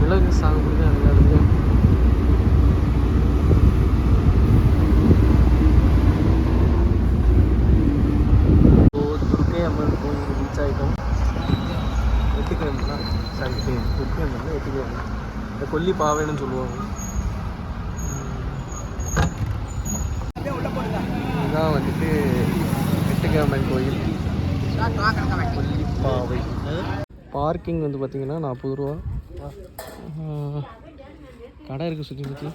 மிளகு சாகுபடி தான் எல்லா இடத்துலையும் துர்க்கை அம்மன் கோயில் ரீச் ஆகிட்டோம் வெட்டுக்கிழமை தான் சாரி துர்க்கை அம்மன் தான் வெட்டுக்கிழமை இந்த கொல்லி பாவைன்னு சொல்லுவாங்க. இதுதான் வந்துட்டு வெட்டுக்கிழமை கோயில். கொல்லிப்பாவை பார்க்கிங் வந்து பார்த்தீங்கன்னா நாற்பது ரூபா. கடை இருக்குது சுற்றி சுற்றி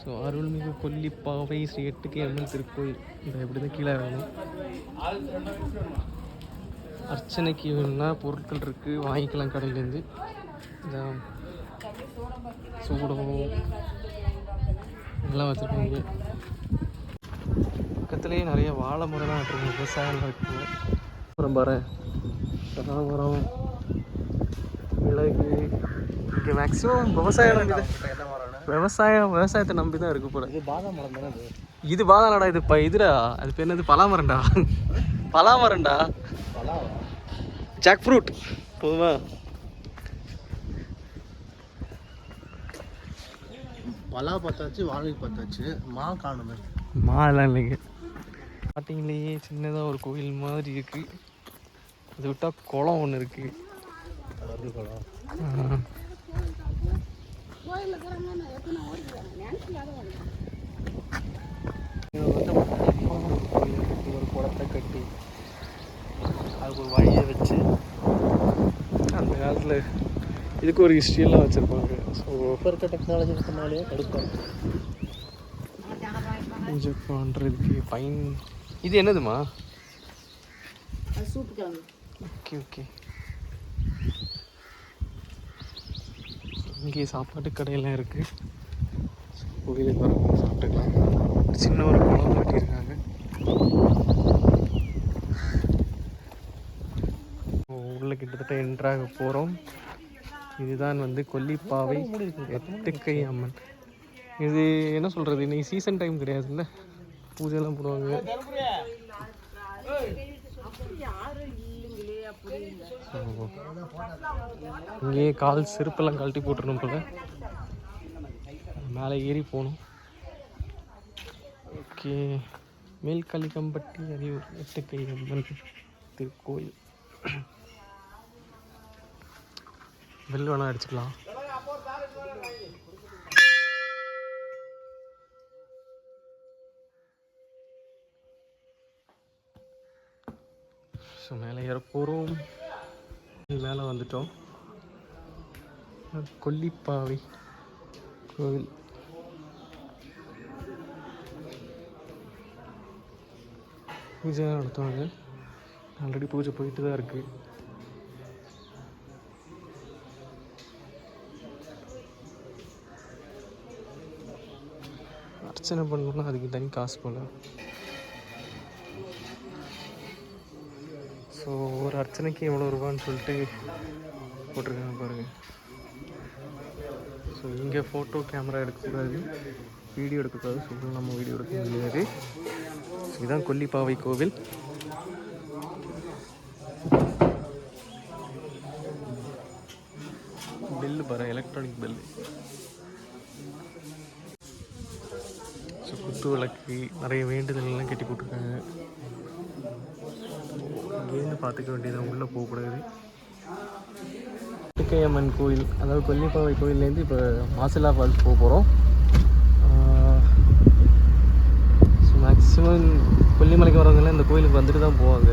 ஸோ அருள்மிகு கொல்லிப்பாவை ஸ்ரீ எட்டுக்கு அம்மன் திருக்கோயில். இதை எப்படி தான் கீழே வேணும் அர்ச்சனைக்கு வேணும்னா பொருட்கள் இருக்குது வாங்கிக்கலாம் கடையிலேருந்து இந்த சூடம் எல்லாம் வச்சுருக்காங்க பக்கத்துலேயே நிறைய வாழை மரம்லாம் நட்டுருக்காங்க விவசாயம்லாம் இருக்குது பாரு. கனகாமரம் மிளகு இங்கே மேக்ஸிமம் விவசாயம் நம்பி விவசாயம் விவசாயத்தை நம்பி தான் இருக்கு போல. இது பாதாம் மரம் தானே இது? பாதாளடா இது இப்போ இதுடா. அது பேர் என்னது? பலாமரம்டா. பலாவா? ஜாக் ஃப்ரூட் போதுமா? பலா பார்த்தாச்சு வாழை பார்த்தாச்சு. மா காணுமே. மாலாம் இல்லைங்க. ஸ்டார்டிங்லேயே சின்னதாக ஒரு கோயில் மாதிரி இருக்கு. அது விட்டால் குளம் ஒன்று இருக்கு. அதாவது பழம் ஆஹ். இது வந்து கோயில் இருக்கு. ஒரு குளத்தை கட்டி அதுக்கு ஒரு வழியை வச்சு அந்த காலத்தில் இதுக்கு ஒரு ஹிஸ்ட்ரியெல்லாம் வச்சுருப்பாங்க. ஸோ இப்போ இருக்க டெக்னாலஜி இருக்கனாலே கடுப்பாக பூஜை பண்ணுறதுக்கு பைன் இது என்னதுமா சூப்பு கிழங்கு. Okay okay. இங்கே சாப்பாட்டு கடையெல்லாம் இருக்குது கோயிலுக்கு வரவங்க சாப்பிட்டுக்கலாம். சின்ன ஒரு குளம் கட்டியிருக்காங்க. உள்ள கிட்டத்தட்ட என்ட்ராக போகிறோம் இதுதான் வந்து கொல்லிப்பாவை எட்டுக்கை அம்மன். இது என்ன சொல்கிறது இன்னைக்கு சீசன் டைம் கிடையாதுல்ல? பூஜைலாம் போடுவாங்க. இங்கேயே கால் செருப்பெல்லாம் கழட்டி போட்டுருணும் போல. மேலே ஏறி போகணும். ஓகே. மேல்கலிகம்பட்டி அரியூர் எட்டுக்கை அம்மன் திருக்கோயில். பெல் வேணால் அடிச்சுக்கலாம். ஸோ மேலே ஏறப்போகிறோம் மேலே வந்துட்டோம். கொல்லிப்பாவை கோவில். பூஜை நடத்துவாங்க. ஆல்ரெடி பூஜை போயிட்டு தான் இருக்குது அர்ச்சனை பண்ணணும்னா அதுக்கு தனி காசு போல. ஸோ ஒரு அர்ச்சனைக்கு எவ்வளோ ரூபான்னு சொல்லிட்டு போட்டிருக்காங்க பாருங்கள் ஸோ இங்கே ஃபோட்டோ கேமரா எடுக்கக்கூடாது. வீடியோ எடுக்கக்கூடாது. ஸோ நம்ம வீடியோ எடுக்க முடியாது. ஸோ இதுதான் கொல்லிப்பாவை கோவில். பெல்லு பாரு எலக்ட்ரானிக் பெல்லு ஸோ குத்து விளக்கு நிறைய வேண்டுதல்லாம் கட்டி போட்டிருக்காங்க. இங்கேருந்து பார்த்துக்க வேண்டியது உள்ளே போகக்கூடாது. அம்மன் கோயில் அதாவது கொல்லிப்பாவை கோயிலேருந்து இப்போ மாசிலா ஃபால்ஸ் போக போகிறோம் ஸோ மேக்ஸிமம் கொல்லிமலைக்கு வரவங்கலாம் இந்த கோயிலுக்கு வந்துட்டு தான் போவாங்க.